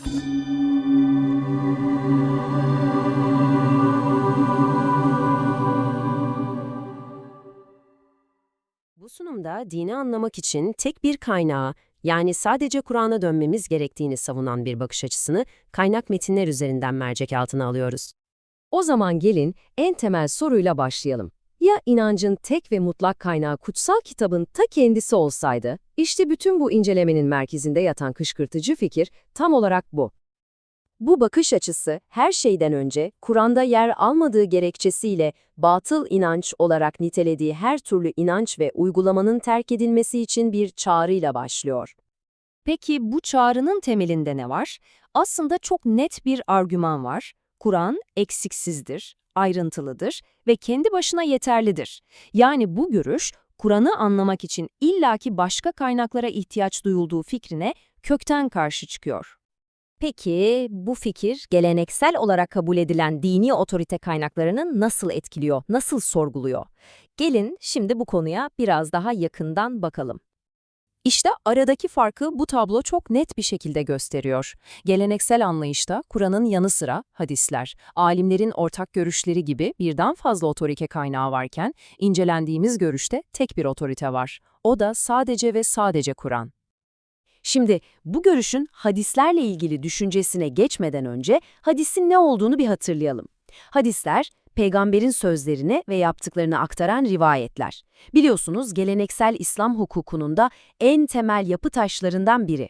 Bu sunumda dini anlamak için tek bir kaynağa, yani sadece Kur'an'a dönmemiz gerektiğini savunan bir bakış açısını kaynak metinler üzerinden mercek altına alıyoruz. O zaman gelin en temel soruyla başlayalım. Ya inancın tek ve mutlak kaynağı kutsal kitabın ta kendisi olsaydı? İşte bütün bu incelemenin merkezinde yatan kışkırtıcı fikir tam olarak bu. Bu bakış açısı her şeyden önce Kur'an'da yer almadığı gerekçesiyle batıl inanç olarak nitelediği her türlü inanç ve uygulamanın terk edilmesi için bir çağrıyla başlıyor. Peki bu çağrının temelinde ne var? Aslında çok net bir argüman var. Kur'an eksiksizdir, ayrıntılıdır ve kendi başına yeterlidir. Yani bu görüş, Kur'an'ı anlamak için illaki başka kaynaklara ihtiyaç duyulduğu fikrine kökten karşı çıkıyor. Peki bu fikir geleneksel olarak kabul edilen dini otorite kaynaklarını nasıl etkiliyor, nasıl sorguluyor? Gelin şimdi bu konuya biraz daha yakından bakalım. İşte aradaki farkı bu tablo çok net bir şekilde gösteriyor. Geleneksel anlayışta Kur'an'ın yanı sıra hadisler, alimlerin ortak görüşleri gibi birden fazla otorite kaynağı varken, incelendiğimiz görüşte tek bir otorite var. O da sadece ve sadece Kur'an. Şimdi bu görüşün hadislerle ilgili düşüncesine geçmeden önce hadisin ne olduğunu bir hatırlayalım. Hadisler, peygamberin sözlerini ve yaptıklarını aktaran rivayetler. Biliyorsunuz geleneksel İslam hukukunun da en temel yapı taşlarından biri.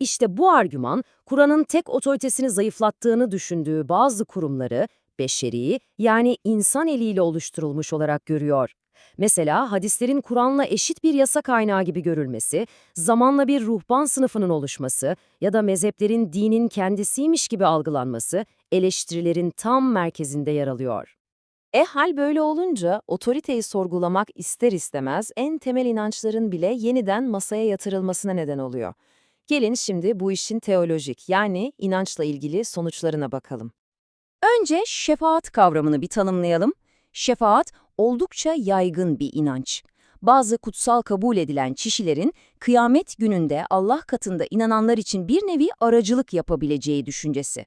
İşte bu argüman, Kur'an'ın tek otoritesini zayıflattığını düşündüğü bazı kurumları, beşeri yani insan eliyle oluşturulmuş olarak görüyor. Mesela hadislerin Kur'an'la eşit bir yasa kaynağı gibi görülmesi, zamanla bir ruhban sınıfının oluşması ya da mezheplerin dinin kendisiymiş gibi algılanması eleştirilerin tam merkezinde yer alıyor. E hal böyle olunca otoriteyi sorgulamak ister istemez en temel inançların bile yeniden masaya yatırılmasına neden oluyor. Gelin şimdi bu işin teolojik yani inançla ilgili sonuçlarına bakalım. Önce şefaat kavramını bir tanımlayalım. Şefaat oldukça yaygın bir inanç. Bazı kutsal kabul edilen kişilerin kıyamet gününde Allah katında inananlar için bir nevi aracılık yapabileceği düşüncesi.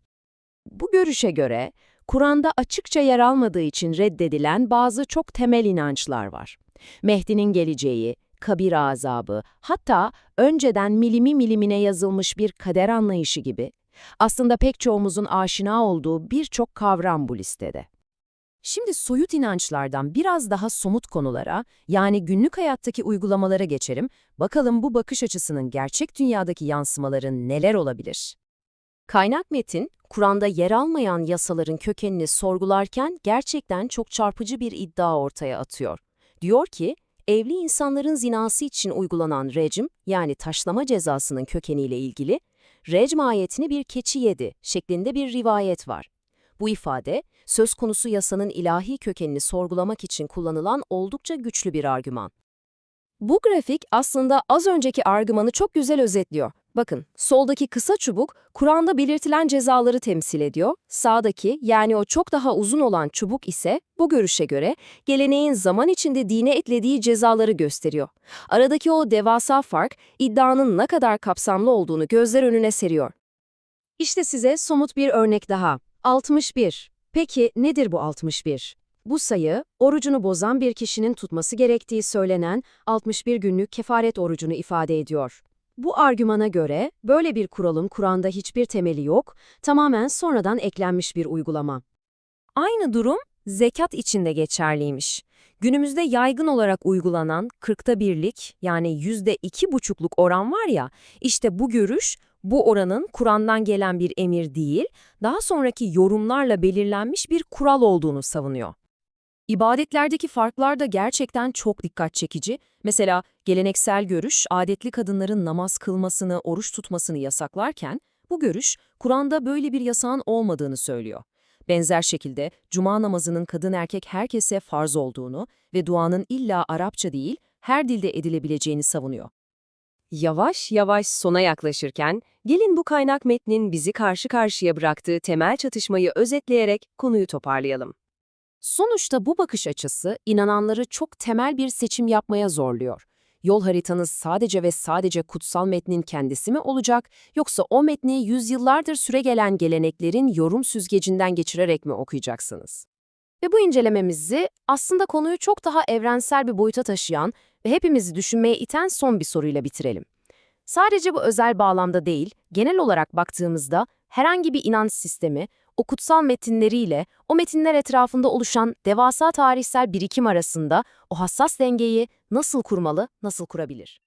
Bu görüşe göre Kur'an'da açıkça yer almadığı için reddedilen bazı çok temel inançlar var. Mehdi'nin geleceği, kabir azabı, hatta önceden milimi milimine yazılmış bir kader anlayışı gibi. Aslında pek çoğumuzun aşina olduğu birçok kavram bu listede. Şimdi soyut inançlardan biraz daha somut konulara, yani günlük hayattaki uygulamalara geçelim. Bakalım bu bakış açısının gerçek dünyadaki yansımaları neler olabilir? Kaynak metin, Kur'an'da yer almayan yasaların kökenini sorgularken gerçekten çok çarpıcı bir iddia ortaya atıyor. Diyor ki, evli insanların zinası için uygulanan rejim, yani taşlama cezasının kökeniyle ilgili, recm ayetini bir keçi yedi şeklinde bir rivayet var. Bu ifade, söz konusu yasanın ilahi kökenini sorgulamak için kullanılan oldukça güçlü bir argüman. Bu grafik aslında az önceki argümanı çok güzel özetliyor. Bakın, soldaki kısa çubuk Kur'an'da belirtilen cezaları temsil ediyor. Sağdaki yani o çok daha uzun olan çubuk ise bu görüşe göre geleneğin zaman içinde dine eklediği cezaları gösteriyor. Aradaki o devasa fark iddianın ne kadar kapsamlı olduğunu gözler önüne seriyor. İşte size somut bir örnek daha. 61. Peki nedir bu 61? Bu sayı, orucunu bozan bir kişinin tutması gerektiği söylenen 61 günlük kefaret orucunu ifade ediyor. Bu argümana göre böyle bir kuralın Kur'an'da hiçbir temeli yok, tamamen sonradan eklenmiş bir uygulama. Aynı durum zekat için de geçerliymiş. Günümüzde yaygın olarak uygulanan 40'ta birlik yani %2,5'luk oran var ya, işte bu görüş bu oranın Kur'an'dan gelen bir emir değil, daha sonraki yorumlarla belirlenmiş bir kural olduğunu savunuyor. İbadetlerdeki farklar da gerçekten çok dikkat çekici. Mesela geleneksel görüş, adetli kadınların namaz kılmasını, oruç tutmasını yasaklarken, bu görüş, Kur'an'da böyle bir yasağın olmadığını söylüyor. Benzer şekilde cuma namazının kadın erkek herkese farz olduğunu ve duanın illa Arapça değil, her dilde edilebileceğini savunuyor. Yavaş yavaş sona yaklaşırken, gelin bu kaynak metnin bizi karşı karşıya bıraktığı temel çatışmayı özetleyerek konuyu toparlayalım. Sonuçta bu bakış açısı inananları çok temel bir seçim yapmaya zorluyor. Yol haritanız sadece ve sadece kutsal metnin kendisi mi olacak, yoksa o metni yüzyıllardır süregelen geleneklerin yorum süzgecinden geçirerek mi okuyacaksınız? Ve bu incelememizi aslında konuyu çok daha evrensel bir boyuta taşıyan ve hepimizi düşünmeye iten son bir soruyla bitirelim. Sadece bu özel bağlamda değil, genel olarak baktığımızda herhangi bir inanç sistemi, o kutsal metinleriyle o metinler etrafında oluşan devasa tarihsel birikim arasında o hassas dengeyi nasıl kurmalı, nasıl kurabilir?